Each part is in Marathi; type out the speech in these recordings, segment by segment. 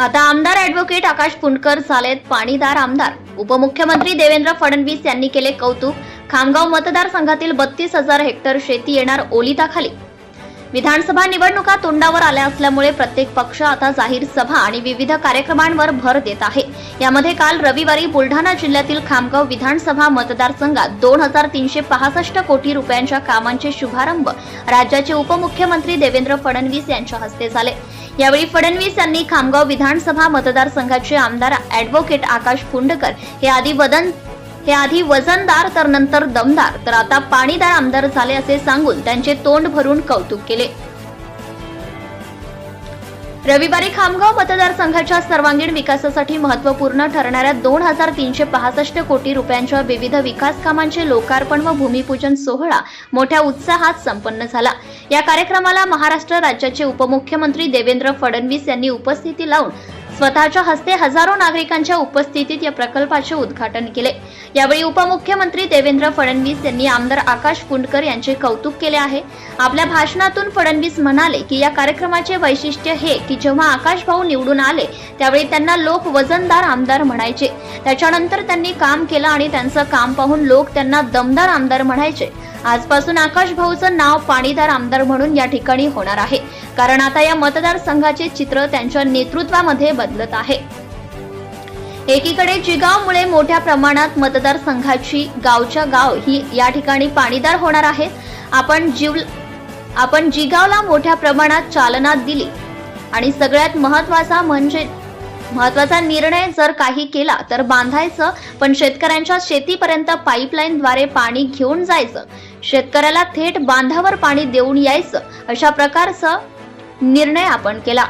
आता आमदार ऍडव्होकेट आकाश पुंडकर झालेत पाणीदार आमदार. उपमुख्यमंत्री देवेंद्र फडणवीस यांनी केले कौतुक. खामगाव मतदारसंघातील बत्तीस हजार हेक्टर शेती येणार ओलिताखाली. विधानसभा निवडणुका तोंडावर आल्या असल्यामुळे प्रत्येक पक्ष आता जाहीर सभा आणि विविध कार्यक्रमांवर भर देत आहे. यामध्ये काल रविवारी बुलढाणा जिल्ह्यातील खामगाव विधानसभा मतदारसंघात दोन हजार तीनशे पासष्ट कोटी रुपयांच्या कामांचे शुभारंभ राज्याचे उपमुख्यमंत्री देवेंद्र फडणवीस यांच्या हस्ते झाले. यावेळी फडणवीस यांनी खामगाव विधानसभा मतदारसंघाचे आमदार ऍडव्होकेट आकाश पुंडकर हे आधी वदन हे आधी वजनदार तर नंतर दमदार. तर आता पाणीदार आमदार झाले असे सांगून त्यांचे तोंड भरून कौतुक केले. रविवारी खामगाव मतदारसंघाच्या सर्वांगीण विकासासाठी महत्त्वपूर्ण ठरणाऱ्या दोन हजार तीनशे पासष्ट कोटी रुपयांच्या विविध विकास कामांचे लोकार्पण व भूमिपूजन सोहळा मोठ्या उत्साहात संपन्न झाला. या कार्यक्रमाला महाराष्ट्र राज्याचे उपमुख्यमंत्री देवेंद्र फडणवीस यांनी उपस्थिती लावून स्वतःच्या हस्ते हजारो नागरिकांच्या उपस्थितीत या प्रकल्पाचे उद्घाटन केले. यावेळी उपमुख्यमंत्री देवेंद्र फडणवीस यांनी आमदार आकाश कुंडकर यांचे कौतुक केले आहे. आपल्या भाषणातून फडणवीस म्हणाले की या कार्यक्रमाचे वैशिष्ट्य हे की जेव्हा आकाश भाऊ निवडून आले त्यावेळी त्यांना लोक वजनदार आमदार म्हणायचे. त्याच्यानंतर त्यांनी काम केलं आणि त्यांचं काम पाहून लोक त्यांना दमदार आमदार म्हणायचे. आजपासून आकाश भाऊचं नाव पाणीदार आमदार म्हणून या ठिकाणी होणार आहे. कारण आता या मतदारसंघाचे चित्र त्यांच्या नेतृत्वामध्ये बदलत आहे. एकीकडे जिगावमुळे मोठ्या प्रमाणात मतदारसंघाची गावच्या गाव ही या ठिकाणी पाणीदार होणार आहे आपण जीव आपण जिगावला मोठ्या प्रमाणात चालना दिली. आणि सगळ्यात महत्त्वाचा म्हणजे महत्त्वाचा निर्णय जर काही केला तर बांधायचं पण शेतकऱ्यांच्या शेतीपर्यंत पाईपलाईनद्वारे पाणी घेऊन जायचं. शेतकऱ्याला थेट बांधावर पाणी देऊन यायचं. अशा प्रकारचं निर्णय आपण केला.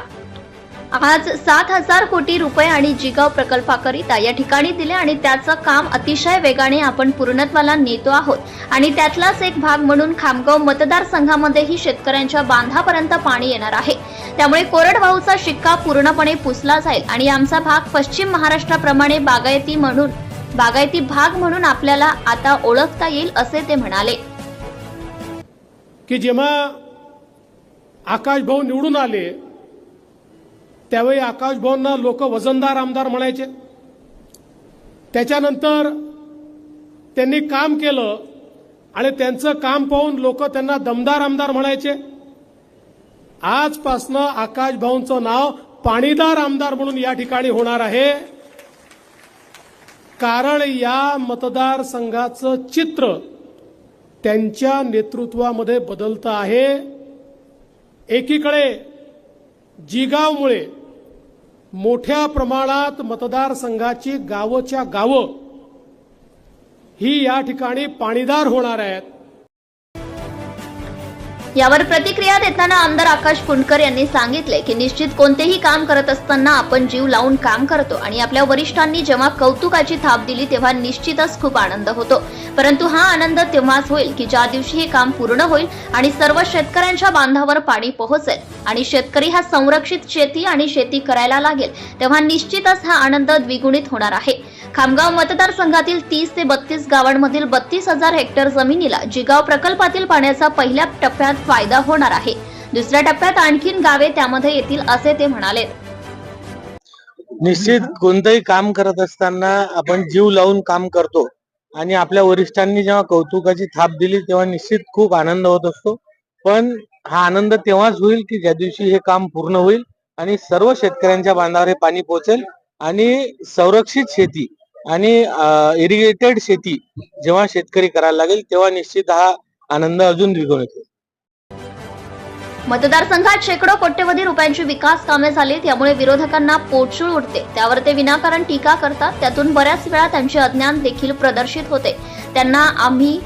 आज सात हजार कोटी रुपये आणि जिगाव प्रकल्पाकरिता या ठिकाणी दिले आणि त्याचं काम अतिशय वेगाने आपण पूर्णत्वाला नेतो आहोत. आणि त्यातलाच एक भाग म्हणून खामगाव मतदारसंघामध्येही शेतकऱ्यांच्या बांधापर्यंत पाणी येणार आहे. त्यामुळे कोरडवाहूचा शिक्का पूर्णपणे पुसला जाईल आणि आमचा भाग पश्चिम महाराष्ट्राप्रमाणे बागायती म्हणून बागायती भाग म्हणून आपल्याला आता ओळखता येईल असे ते म्हणाले. की जेव्हा आकाश भाऊ निवडून आले त्यावेळी आकाश भाऊंना लोक वजनदार आमदार म्हणायचे. त्याच्यानंतर त्यांनी काम केलं आणि त्यांचं काम पाहून लोक त्यांना दमदार आमदार म्हणायचे. आजपासनं आकाश भाऊंचं नाव पाणीदार आमदार म्हणून या ठिकाणी होणार आहे. कारण या मतदारसंघाचं चित्र त्यांच्या नेतृत्वामध्ये बदलतं आहे. एकीकडे जिगावमुळे मोठ्या प्रमाणात मतदारसंघाची गावच्या गावं ही या ठिकाणी पाणीदार होणार आहेत. यावर प्रतिक्रिया देताना आमदार आकाश पुंडकर यांनी सांगितले की निश्चित कोणतेही काम करत असताना आपण जीव लावून काम करतो आणि आपल्या वरिष्ठांनी जेव्हा कौतुकाची थाप दिली तेव्हा निश्चितच खूप आनंद होतो. परंतु हा आनंद तेव्हाच होईल की ज्या दिवशी हे काम पूर्ण होईल आणि सर्व शेतकऱ्यांच्या बांधावर पाणी पोहोचेल आणि शेतकरी हा संरक्षित शेती आणि शेती करायला लागेल तेव्हा निश्चितच हा आनंद द्विगुणित होणार आहे. खामगाव मतदारसंघातील तीस ते बत्तीस गावांमधील बत्तीस हजार हेक्टर जमिनीला जिगाव प्रकल्पातील पाण्याचा पहिल्या टप्प्यात फायदा होणार आहे. दुसऱ्या टप्प्यात आणखीन गावे त्यामध्ये येतील असे ते म्हणाले. निश्चित कोणतंही काम करत असताना आपण जीव लावून काम करतो. आणि आपल्या वरिष्ठांनी जेव्हा कौतुकाची थाप दिली तेव्हा निश्चित खूप आनंद होत असतो. पण हा आनंद तेव्हाच होईल की ज्या दिवशी हे काम पूर्ण होईल आणि सर्व शेतकऱ्यांच्या बांधावर हे पाणी पोहोचेल आणि संरक्षित शेती आणि इरिगेटेड शेती जेव्हा शेतकरी करायला लागेल तेव्हा निश्चित हा आनंद अजून द्विगुण येतो मतदारसंघात शेकडो कोट्यवधी रुपयांची विकास कामे झाली त्यामुळे विरोधकांना पोटशूळ उठते. त्यावर ते विनाकारण टीका करतात. त्यातून बऱ्याच वेळा त्यांचे अज्ञान देखील प्रदर्शित होते. त्यांना आम्ही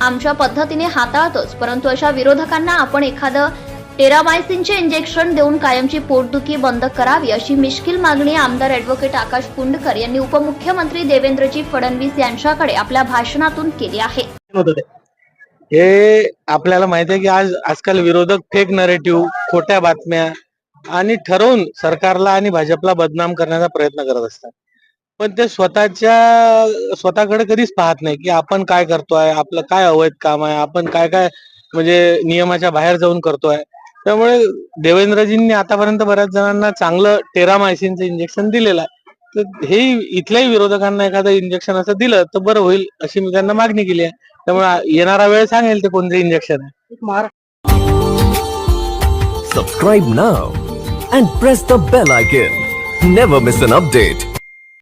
आमच्या पद्धतीने हाताळतोच परंतु अशा विरोधकांना आपण एखादं टेरामायसिनचे इंजेक्शन देऊन कायमची पोटदुखी बंद करावी अशी मिश्किल मागणी आमदार ऍडव्होकेट आकाश कुंडकर यांनी उपमुख्यमंत्री देवेंद्रजी फडणवीस यांच्याकडे आपल्या भाषणातून केली आहे. हे आपल्याला माहिती आहे की आज आजकाल विरोधक फेक नरेटिव्ह खोट्या बातम्या आणि ठरवून सरकारला आणि भाजपला बदनाम करण्याचा प्रयत्न करत असतात. पण ते स्वतःच्या स्वतःकडे कधीच पाहत नाही की आपण काय करतोय आपलं काय अवैध काम आहे आपण काय काय म्हणजे नियमाच्या बाहेर जाऊन करतोय. त्यामुळे देवेंद्रजींनी आतापर्यंत बऱ्याच जणांना चांगलं टेरामायसिनचं इंजेक्शन दिलेलं आहे तर हे इथल्याही विरोधकांना एखादं इंजेक्शन असं दिलं तर बरं होईल अशी मी त्यांना मागणी केली आहे त्यामुळे येणारा वेळ सांगेल ते कोणते इंजेक्शन आहे Subscribe now and press the bell icon. Never miss an update.